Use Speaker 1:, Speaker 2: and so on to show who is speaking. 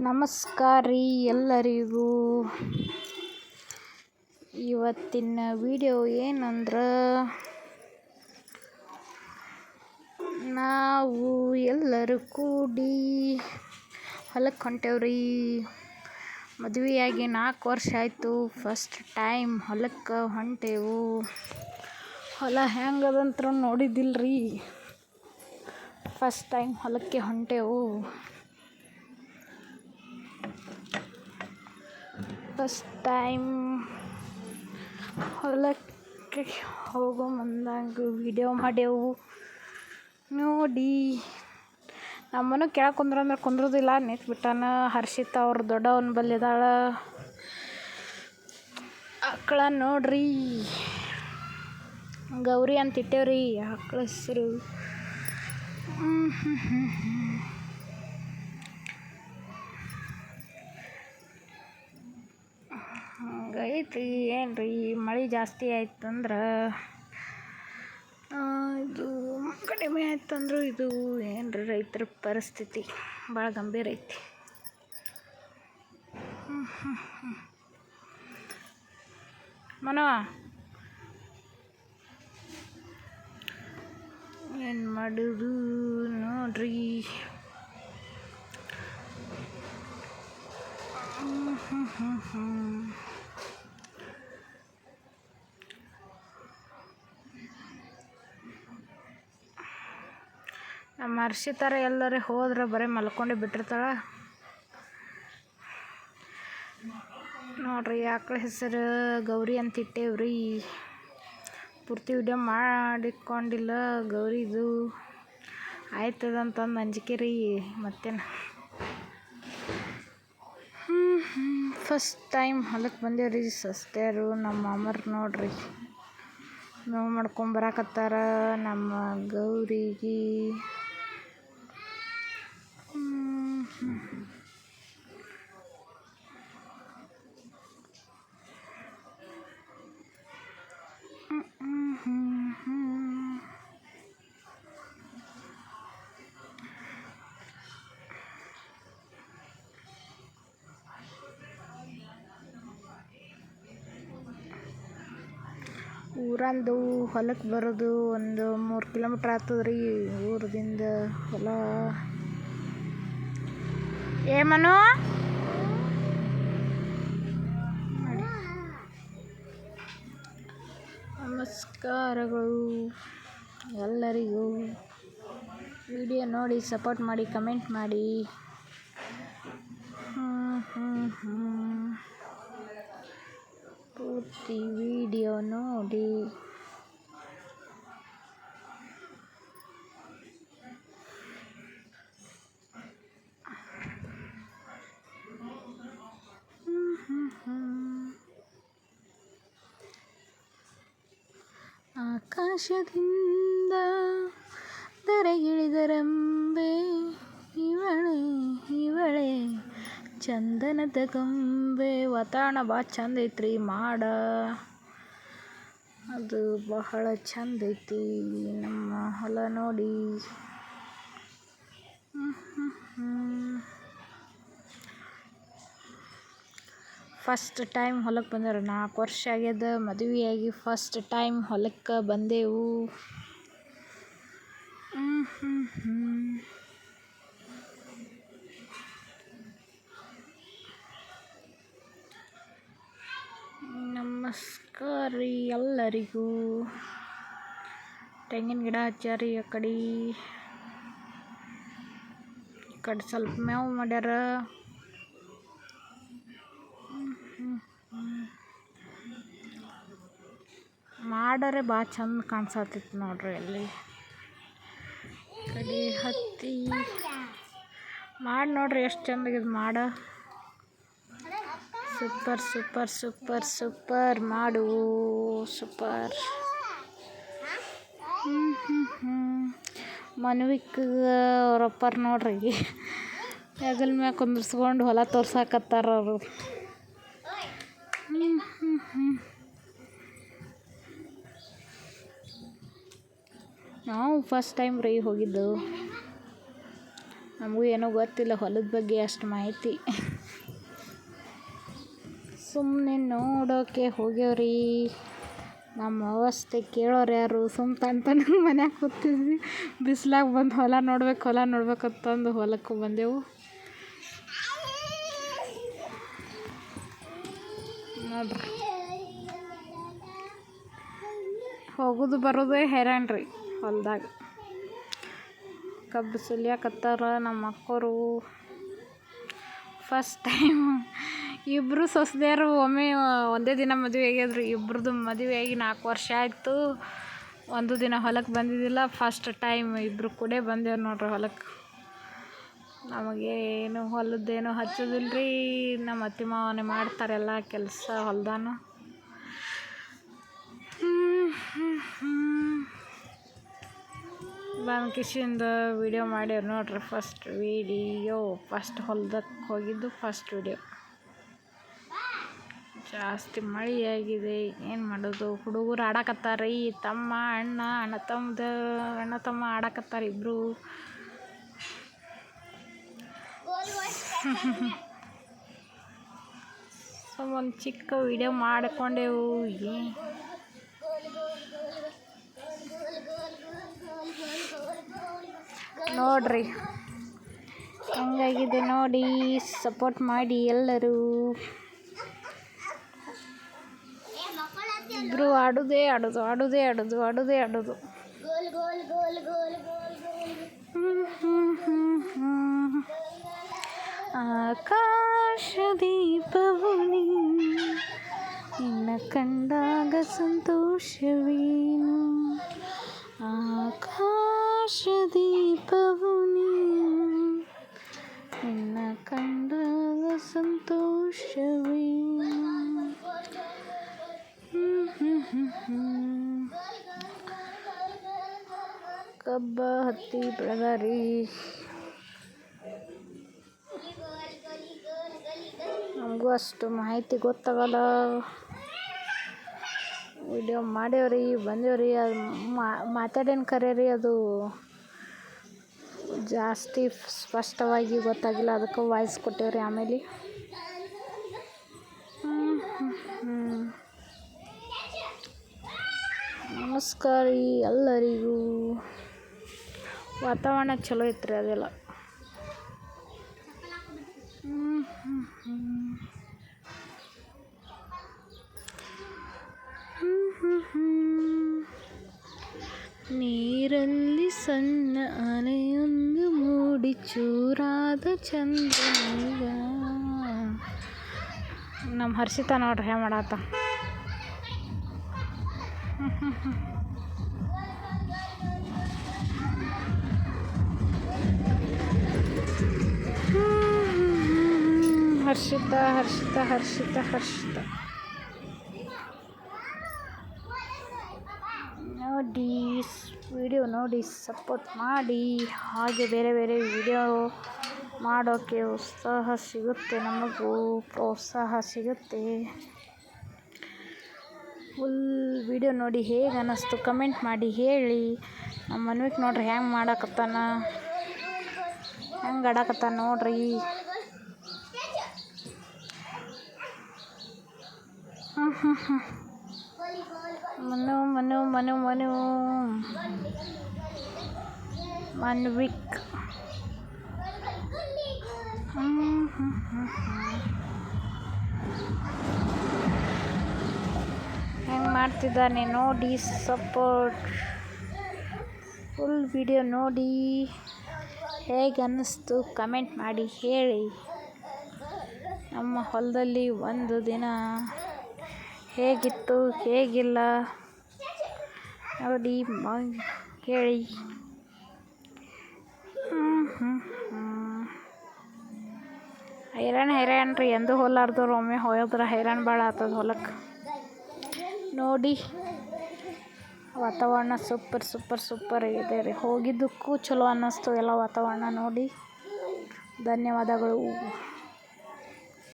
Speaker 1: ನಮಸ್ಕಾರ ರೀ ಎಲ್ಲರಿಗೂ. ಇವತ್ತಿನ ವಿಡಿಯೋ ಏನಂದ್ರೆ, ನಾವು ಎಲ್ಲರೂ ಕೂಡಿ ಹೊಲಕ್ಕೆ ಹೊಂಟೇವ್ರಿ ಮದುವೆಯಾಗಿ ನಾಲ್ಕು ವರ್ಷ ಆಯಿತು ಫಸ್ಟ್ ಟೈಮ್ ಹೊಲಕ್ಕೆ ಹೊಂಟೇವು. ಹೊಲ ಹೆಂಗದಂತ್ರ ರೀ ಫಸ್ಟ್ ಟೈಮ್ ಹೊಲಕ್ಕೆ ಹೊಂಟೇವು. ಫಸ್ಟ್ ಟೈಮ್ ಹೊಲಕ್ಕೆ ಹೋಗೋ ಮುಂದಾಗ ವೀಡಿಯೋ ಮಾಡ್ಯವು ನೋಡಿ, ನಮ್ಮನ್ನು ಕೆಳಗೆ ಕುಂದ್ರ ಅಂದ್ರೆ ಕುಂದ್ರೋದಿಲ್ಲ ನಿಂತು ಬಿಟ್ಟಾನ ಹರ್ಷಿತ ಅವ್ರು ದೊಡ್ಡವನ ಬಲ್ಲಿದಾಳ. ಆಕಳ ನೋಡ್ರಿ. ಗೌರಿ ಅಂತ ಇಟ್ಟೇವ್ರಿ ಆಕಳ ಹೆಸರು. ಹಂಗೈತಿ ಏನು ರೀ ಮಳೆ ಜಾಸ್ತಿ ಆಯ್ತಂದ್ರೆ? ಇದು ಕಡಿಮೆ ಆಯ್ತಂದ್ರೆ ಇದು ಏನು ರೀ ರೈತರ ಪರಿಸ್ಥಿತಿ ಭಾಳ ಗಂಭೀರ ಐತಿ. ಮನೋ, ಏನು ಮಾಡೋದು ನೋಡ್ರಿ. ಹ್ಞೂ ಹ್ಞೂ ಹ್ಞೂ ನಮ್ಮ ಥರ ಎಲ್ಲರೇ ಹೋದ್ರೆ ಬರೀ ಮಲ್ಕೊಂಡು ಬಿಟ್ಟಿರ್ತಾಳೆ. ನೋಡ್ರಿ ಆಕಳ ಹೆಸರು ಗೌರಿ ಅಂತ ಇಟ್ಟೇವ್ರಿ. ಪೂರ್ತಿ ವಿಡಿಯೋ ಮಾಡಿಕೊಂಡಿಲ್ಲ ಗೌರಿದು ಆಯ್ತದಂತಂದು ಅಂಜಿಕೆ ರೀ ಮತ್ತೇನು ಫಸ್ಟ್ ಟೈಮ್ ಹೊಲಕ್ಕೆ ಬಂದೇವ್ರಿ ಸಸ್ತ್ಯಾರು, ನಮ್ಮ ಮಾಮರು ನೋಡ್ರಿ. ನೋವು ಮಾಡ್ಕೊಂಬರಾಕತ್ತಾರ ನಮ್ಮ ಗೌರಿಗೆ. ಊರಂದು ಹೊಲಕ್ಕೆ ಬರೋದು ಒಂದು ಮೂರು ಕಿಲೋಮೀಟ್ರ್ ಆಗ್ತದೆ ರೀ ಊರದಿಂದ ಹೊಲ. ಏ ನಮಸ್ಕಾರಗಳು ಎಲ್ಲರಿಗೂ. ವಿಡಿಯೋ ನೋಡಿ ಸಪೋರ್ಟ್ ಮಾಡಿ, ಕಮೆಂಟ್ ಮಾಡಿ. ಹ್ಞೂ ಹ್ಞೂ ಹ್ಞೂ ಪೂರ್ತಿ ವಿಡಿಯೋ ನೋಡಿ ಆಕಾಶದಿಂದ ಧರೆಗಿಳಿದರಂಬೆ ಇವಳೆ ಇವಳೆ ಚಂದನದ ಗೊಂಬೆ ವಾತಾವರಣ ಭಾಳ ಚಂದ ಐತ್ರಿ ಮಾಡ. ಅದು ಬಹಳ ಚಂದ ಐತಿ ನಮ್ಮ ಹೊಲ ನೋಡಿ. ಫಸ್ಟ್ ಟೈಮ್ ಹೊಲಕ್ಕೆ ಬಂದರು ನಾಲ್ಕು ವರ್ಷ ಆಗ್ಯದ ಮದುವೆಯಾಗಿ ಫಸ್ಟ್ ಟೈಮ್ ಹೊಲಕ್ಕೆ ಬಂದೆವು. ನಮಸ್ಕಾರ ರೀ ಎಲ್ಲರಿಗೂ. ತೆಂಗಿನ ಗಿಡ ಹಚ್ಚಾರಿ ಆ ಕಡೆ. ಈ ಕಡೆ ಸ್ವಲ್ಪ ಮೇವು ಮಾಡ್ಯಾರ. ಮಾಡರೆ ಭಾಳ ಚಂದ ಕಾಣಿಸತ್ತಿತ್ತು ನೋಡ್ರಿ ಅಲ್ಲಿ. ಕಡೆ ಹತ್ತಿ. ಮಾಡಿ ನೋಡ್ರಿ ಎಷ್ಟು ಚಂದಾಗಿದೆ ಮಾಡ. Super super super super. ಮಾಡು, ಸೂಪರ್. ಹ್ಞೂ ಹ್ಞೂ ಹ್ಞೂ ಮನ್ವಿಕ್ ನೋಡ್ರಿ. ಹೆಗಲ್ ಮ್ಯಾಗ ಕುಂದಿರ್ಸ್ಕೊಂಡು ಹೊಲ ತೋರ್ಸಾಕತ್ತಾರ ಅವರು. ಹ್ಞೂ ನಾವು ಫಸ್ಟ್ ಟೈಮ್ ರೀ ಹೋಗಿದ್ದು. ನಮಗೂ ಏನೂ ಗೊತ್ತಿಲ್ಲ, ಹೊಲದ ಬಗ್ಗೆ ಅಷ್ಟು ಮಾಹಿತಿ. ಸುಮ್ಮನೆ ನೋಡೋಕೆ ಹೋಗ್ಯವ್ರಿ. ನಮ್ಮ ಅವಸ್ಥೆ ಕೇಳೋರು ಯಾರು? ಸುಮ್ಮ ತಣ್ಣ ತನಗೆ ಮನ್ಯಾಗ ಕೂತಿದ್ವಿ. ಬಿಸ್ಲಾಗ ಬಂದು ಹೊಲ ನೋಡ್ಬೇಕು, ಹೊಲ ನೋಡ್ಬೇಕಂತಂದು ಹೊಲಕ್ಕೆ ಬಂದೆವು. ನೋಡ್ರಿ. ಹೋಗೋದು ಬರೋದೇ ಹೈರಾಣ ರೀ ಹೊಲ್ದಾಗ. ಕಬ್ಬು ಸುಲಿಯಾಕತ್ತಾರ ನಮ್ಮ ಅಕ್ಕೋರು. ಫಸ್ಟ್ ಟೈಮ್ ಇಬ್ಬರು ಸೊಸೆಯರು, ಒಮ್ಮೆ ಒಂದೇ ದಿನ ಮದುವೆ ಆಗಿದ್ರು ಇಬ್ರದ್ದು ಮದುವೆ ಆಗಿ ನಾಲ್ಕು ವರ್ಷ ಆಯಿತು. ಒಂದು ದಿನ ಹೊಲಕ್ಕೆ ಬಂದಿದ್ದಿಲ್ಲ. ಫಸ್ಟ್ ಟೈಮ್ ಇಬ್ಬರು ಕೂಡ ಬಂದೇವು ನೋಡ್ರಿ ಹೊಲಕ್ಕೆ ನಮಗೆ ಏನು ಹೊಲದ್ದೇನು ಹಚ್ಚೋದಿಲ್ಲ ರೀ ನಮ್ಮ ಅತ್ತೆ ಮಾವನೇ ಮಾಡ್ತಾರೆ ಎಲ್ಲ ಕೆಲಸ, ಹೊಲ್ದಾನು. ಬಂದು ಕಿಶಿಂದ ವಿಡಿಯೋ ಮಾಡ್ಯಾರ ನೋಡ್ರಿ ಫಸ್ಟ್ ವಿಡಿಯೋ ಫಸ್ಟ್ ಹೊಲ್ದಕ್ಕೆ ಹೋಗಿದ್ದು ಫಸ್ಟ್ ವಿಡಿಯೋ ಜಾಸ್ತಿ ಮಳೆ ಆಗಿದೆ. ಏನು ಮಾಡೋದು? ಹುಡುಗರು ಆಡಕತ್ತಾರೆ. ಈ ತಮ್ಮ ಅಣ್ಣ ಅಣ್ಣ ತಮ್ಮದ ಅಣ್ಣ ತಮ್ಮ ಆಡಕತ್ತಾರೆ ಇಬ್ಬರು ಸೊ ಒಂದು ಚಿಕ್ಕ ವಿಡಿಯೋ ಮಾಡಿಕೊಂಡೆವು. ನೋಡ್ರಿ. ಹಂಗಾಗಿದೆ ನೋಡಿ. ಸಪೋರ್ಟ್ ಮಾಡಿ ಎಲ್ಲರೂ. ಇಬ್ಬರು ಆಡೋದೇ ಆಡೋದು ಆಡೋದೇ ಆಡೋದು ಆಡೋದೇ ಆಡೋದು. ಆಕಾಶ ದೀಪವು ನಿನ್ನ ಕಂಡಾಗ ಸಂತೋಷವೇನು? ಆಕಾಶ ದೀಪವು ನಿನ್ನ ಕಂಡಾಗ ಸಂತೋಷವೇನು? ಕಬ್ಬ ಹತ್ತಿ ಬೆಳೆದಾರಿ ನಮಗೂ ಅಷ್ಟು ಮಾಹಿತಿ ಗೊತ್ತಾಗಲ್ಲ. ವಿಡಿಯೋ ಮಾಡ್ಯವ್ರಿ ಬಂದೇವ್ರಿ ಅದು ಮಾತಾಡೇನು ಕರೆಯರಿ ಅದು ಜಾಸ್ತಿ ಸ್ಪಷ್ಟವಾಗಿ ಗೊತ್ತಾಗಿಲ್ಲ, ಅದಕ್ಕೆ ವಾಯ್ಸ್ ಕೊಟ್ಟೇವ್ರಿ ಆಮೇಲೆ. ನಮಸ್ಕಾರ ರೀ ಎಲ್ಲರಿಗೂ. ವಾತಾವರಣ ಚಲೋ ಐತ್ರಿ ಅದೆಲ್ಲ. ನೀರಲ್ಲಿ ಸಣ್ಣ ಅಲೆಯೊಂದು ಮೂಡಿ ಚೂರಾದ ಚಂದ್ರನೀಗ ನಮ್ಮ ಹರ್ಷಿತಾ ನೋಡ್ರಿ ಹೇ ಮಾಡಾತ? ಹರ್ಷಿತ ಹರ್ಷಿತ ಹರ್ಷಿತ ಹರ್ಷಿತ. ನೋಡಿ ವಿಡಿಯೋ ನೋಡಿ ಸಪೋರ್ಟ್ ಮಾಡಿ. ಹಾಗೆ ಬೇರೆ ಬೇರೆ ವಿಡಿಯೋ ಮಾಡೋಕ್ಕೆ ಉತ್ಸಾಹ ಸಿಗುತ್ತೆ ನಮಗೂ, ಪ್ರೋತ್ಸಾಹ ಸಿಗುತ್ತೆ. ಫುಲ್ ವಿಡಿಯೋ ನೋಡಿ ಹೇಗೆ ಅನ್ನಿಸ್ತು ಕಮೆಂಟ್ ಮಾಡಿ ಹೇಳಿ. ನಮ್ಮ ಮನ್ವಿಗೆ ನೋಡ್ರಿ ಹೆಂಗೆ ಮಾಡಾಕತ್ತಾನ, ಹೆಂಗೆ ಆಡಾಕತ್ತಾನ ನೋಡ್ರಿ. ಮನು ಮನು ಮನು ಮನು. ಮನ್ವಿಕ್. ಹೆಂಗೆ ಮಾಡ್ತಿದ್ದಾನೆ ನೋಡಿ ಸಪೋರ್ಟ್ ಫುಲ್ ವಿಡಿಯೋ ನೋಡಿ. ಹೇಗೆ ಅನ್ನಿಸ್ತು? ಕಮೆಂಟ್ ಮಾಡಿ, ಹೇಳಿ. ನಮ್ಮ ಹೊಲದಲ್ಲಿ ಒಂದು ದಿನ ಹೇಗಿತ್ತು, ಹೇಗಿಲ್ಲ? ನೋಡಿ ಹೇಳಿ. ಹೈರಾಣ ಹೈರಾಣ ರೀ ಎಂದು ಹೊಲಾರ್ದವ್ರು ಒಮ್ಮೆ ಹೋಯೋದ್ರ ಹೈರಾಣ ಭಾಳ ಆತದ ಹೊಲಕ್ಕೆ ನೋಡಿ. ವಾತಾವರಣ ಸೂಪರ್ ಸೂಪರ್ ಸೂಪರ್ ಇದೆ ರೀ. ಹೋಗಿದ್ದಕ್ಕೂ ಚಲೋ ಅನ್ನಿಸ್ತು ಎಲ್ಲ ವಾತಾವರಣ ನೋಡಿ. ಧನ್ಯವಾದಗಳು.